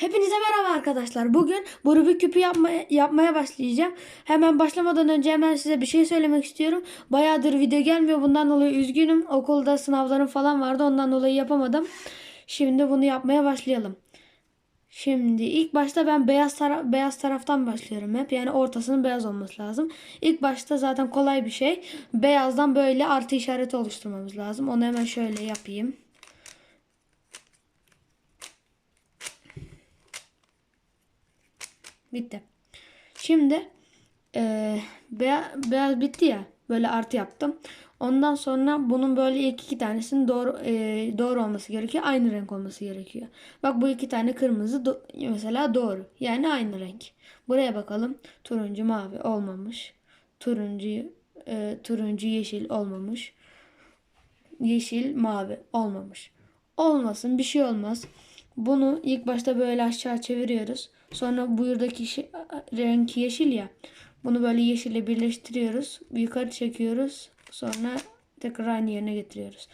Hepinize merhaba arkadaşlar. Bugün bu Rubik küpü yapmaya, yapmaya başlayacağım. Hemen başlamadan önce hemen size bir şey söylemek istiyorum. Bayağıdır video gelmiyor. Bundan dolayı üzgünüm. Okulda sınavlarım falan vardı. Ondan dolayı yapamadım. Şimdi bunu yapmaya başlayalım. Şimdi ilk başta ben beyaz tara- beyaz taraftan başlıyorum hep. Yani ortasının beyaz olması lazım. İlk başta zaten kolay bir şey. Beyazdan böyle artı işareti oluşturmamız lazım. Onu hemen şöyle yapayım. Bitti. Şimdi eee beyaz, beyaz bitti ya. Böyle artı yaptım. Ondan sonra bunun böyle ilk iki tanesinin doğru eee, doğru olması gerekiyor. Aynı renk olması gerekiyor. Bak bu iki tane kırmızı do- mesela doğru. Yani aynı renk. Buraya bakalım. Turuncu mavi olmamış. Turuncu eee, turuncu yeşil olmamış. Yeşil mavi olmamış. Olmasın bir şey olmaz. Bunu ilk başta böyle aşağı çeviriyoruz. Sonra buradaki şi- renk yeşil ya. Bunu böyle yeşille birleştiriyoruz. Yukarı çekiyoruz. Sonra tekrar aynı yerine getiriyoruz.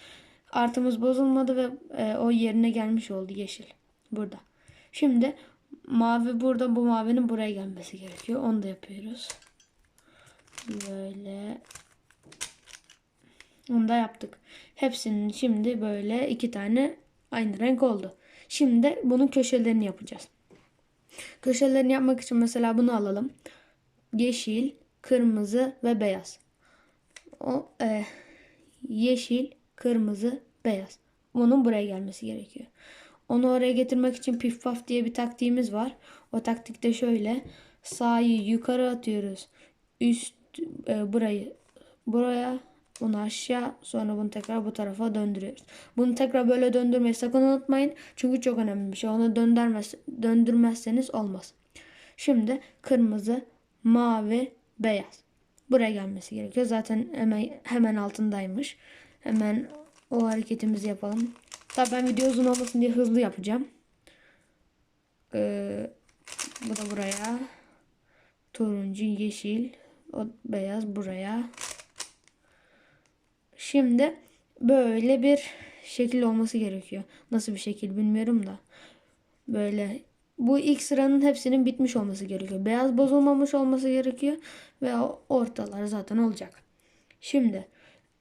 Artımız bozulmadı ve e, o yerine gelmiş oldu yeşil. Burada. Şimdi mavi burada bu mavinin buraya gelmesi gerekiyor. Onu da yapıyoruz. Böyle onu da yaptık. Hepsinin şimdi böyle iki tane aynı renk oldu. Şimdi bunun köşelerini yapacağız. Köşelerini yapmak için mesela bunu alalım. Yeşil, kırmızı ve beyaz. O e, yeşil, kırmızı, beyaz. Bunun buraya gelmesi gerekiyor. Onu oraya getirmek için pif paf diye bir taktiğimiz var. O taktikte şöyle sağı yukarı atıyoruz. Üst e, burayı buraya bunu aşağı sonra bunu tekrar bu tarafa döndürüyoruz. Bunu tekrar böyle döndürmeyi sakın unutmayın. Çünkü çok önemli bir şey. Onu döndürmez, döndürmezseniz olmaz. Şimdi kırmızı, mavi, beyaz. Buraya gelmesi gerekiyor. Zaten hemen, hemen altındaymış. Hemen o hareketimizi yapalım. Tabii ben video uzun olmasın diye hızlı yapacağım. Ee, bu da buraya. Turuncu, yeşil, o beyaz buraya. Şimdi böyle bir şekil olması gerekiyor. Nasıl bir şekil bilmiyorum da. Böyle bu ilk sıranın hepsinin bitmiş olması gerekiyor. Beyaz bozulmamış olması gerekiyor ve ortalar zaten olacak. Şimdi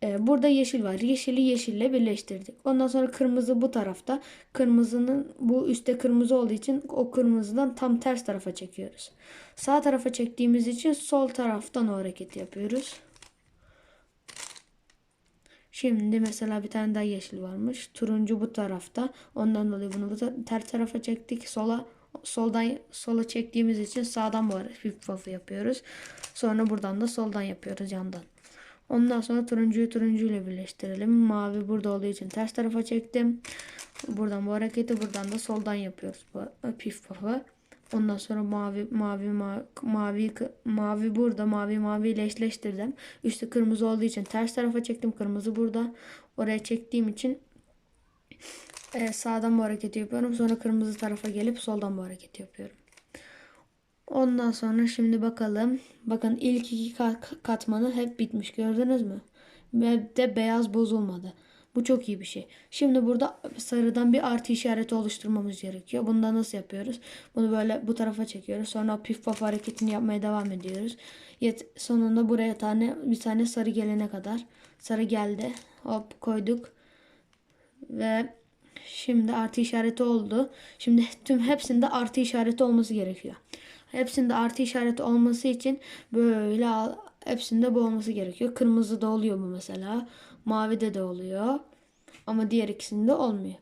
e, burada yeşil var. Yeşili yeşille birleştirdik. Ondan sonra kırmızı bu tarafta. Kırmızının bu üstte kırmızı olduğu için o kırmızıdan tam ters tarafa çekiyoruz. Sağ tarafa çektiğimiz için sol taraftan o hareketi yapıyoruz. Şimdi mesela bir tane daha yeşil varmış. Turuncu bu tarafta. Ondan dolayı bunu bu ters tarafa çektik. Sola soldan sola çektiğimiz için sağdan bu hafif fafı yapıyoruz. Sonra buradan da soldan yapıyoruz yandan. Ondan sonra turuncuyu turuncu ile birleştirelim. Mavi burada olduğu için ters tarafa çektim. Buradan bu hareketi buradan da soldan yapıyoruz. Bu pif pafı. Ondan sonra mavi mavi mavi mavi mavi burada mavi mavi ile eşleştirdim. Üstü kırmızı olduğu için ters tarafa çektim. Kırmızı burada. Oraya çektiğim için e, sağdan bu hareketi yapıyorum. Sonra kırmızı tarafa gelip soldan bu hareketi yapıyorum. Ondan sonra şimdi bakalım. Bakın ilk iki kat- katmanı hep bitmiş. Gördünüz mü? Ve de beyaz bozulmadı. Bu çok iyi bir şey. Şimdi burada sarıdan bir artı işareti oluşturmamız gerekiyor. Bunu da nasıl yapıyoruz? Bunu böyle bu tarafa çekiyoruz. Sonra pif paf hareketini yapmaya devam ediyoruz. Yet sonunda buraya tane bir tane sarı gelene kadar. Sarı geldi. Hop koyduk. Ve şimdi artı işareti oldu. Şimdi tüm hepsinde artı işareti olması gerekiyor. Hepsinde artı işareti olması için böyle hepsinde bu olması gerekiyor. Kırmızı da oluyor bu mesela. Mavide de oluyor. Ama diğer ikisinde olmuyor.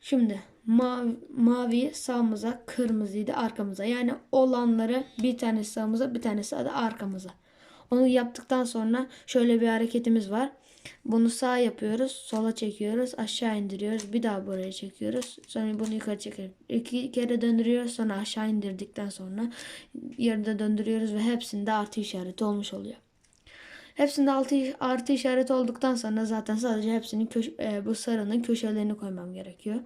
Şimdi mavi, maviyi sağımıza, kırmızıyı da arkamıza. Yani olanları bir tanesi sağımıza, bir tanesi de arkamıza. Onu yaptıktan sonra şöyle bir hareketimiz var. Bunu sağ yapıyoruz, sola çekiyoruz, aşağı indiriyoruz. Bir daha buraya çekiyoruz. Sonra bunu yukarı çekiyoruz. İki kere döndürüyoruz. Sonra aşağı indirdikten sonra yarıda döndürüyoruz ve hepsinde artı işareti olmuş oluyor. Hepsinde altı artı işareti olduktan sonra zaten sadece hepsinin köş- e, bu sarının köşelerini koymam gerekiyor.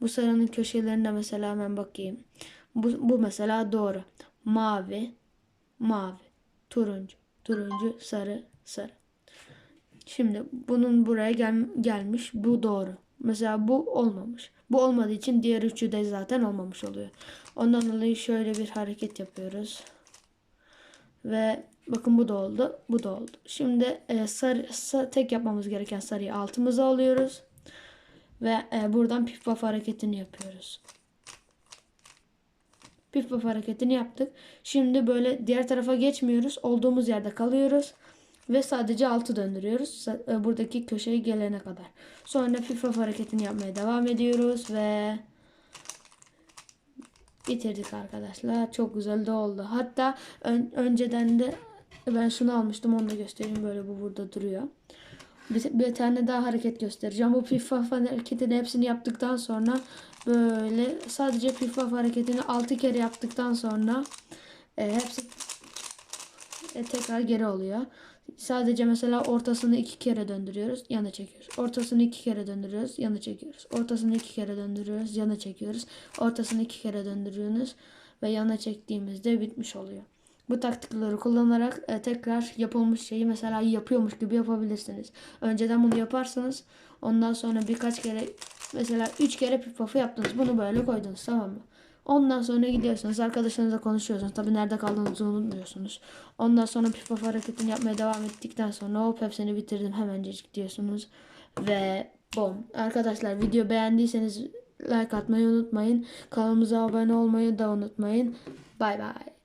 Bu sarının köşelerine mesela hemen bakayım. Bu, bu mesela doğru. Mavi, mavi, turuncu, turuncu, sarı, sarı. Şimdi bunun buraya gel- gelmiş. Bu doğru. Mesela bu olmamış. Bu olmadığı için diğer üçü de zaten olmamış oluyor. Ondan dolayı şöyle bir hareket yapıyoruz. Ve bakın bu da oldu. Bu da oldu. Şimdi e, sarı, sa- tek yapmamız gereken sarıyı altımıza alıyoruz. Ve e, buradan pif paf hareketini yapıyoruz. Pif paf hareketini yaptık. Şimdi böyle diğer tarafa geçmiyoruz. Olduğumuz yerde kalıyoruz. Ve sadece altı döndürüyoruz. Sa- e, Buradaki köşeye gelene kadar. Sonra paf hareketini yapmaya devam ediyoruz. Ve bitirdik arkadaşlar. Çok güzel de oldu. Hatta ön- önceden de ben şunu almıştım. Onu da göstereyim. Böyle bu burada duruyor. Bir, bir tane daha hareket göstereceğim. Bu pif paf hareketini hepsini yaptıktan sonra böyle sadece pif paf hareketini 6 kere yaptıktan sonra e, hepsi e, tekrar geri oluyor. Sadece mesela ortasını iki kere döndürüyoruz, yana çekiyoruz. Ortasını iki kere döndürüyoruz, yana çekiyoruz. Ortasını iki kere döndürüyoruz, yana çekiyoruz. Ortasını iki kere döndürüyorsunuz ve yana çektiğimizde bitmiş oluyor. Bu taktikleri kullanarak e, tekrar yapılmış şeyi mesela yapıyormuş gibi yapabilirsiniz. Önceden bunu yaparsanız ondan sonra birkaç kere mesela 3 kere pif pafı yaptınız. Bunu böyle koydunuz tamam mı? Ondan sonra gidiyorsunuz arkadaşlarınızla konuşuyorsunuz. Tabi nerede kaldığınızı unutmuyorsunuz. Ondan sonra pif paf hareketini yapmaya devam ettikten sonra hop hepsini bitirdim hemencecik diyorsunuz. Ve bom. Arkadaşlar video beğendiyseniz like atmayı unutmayın. Kanalımıza abone olmayı da unutmayın. Bay bay.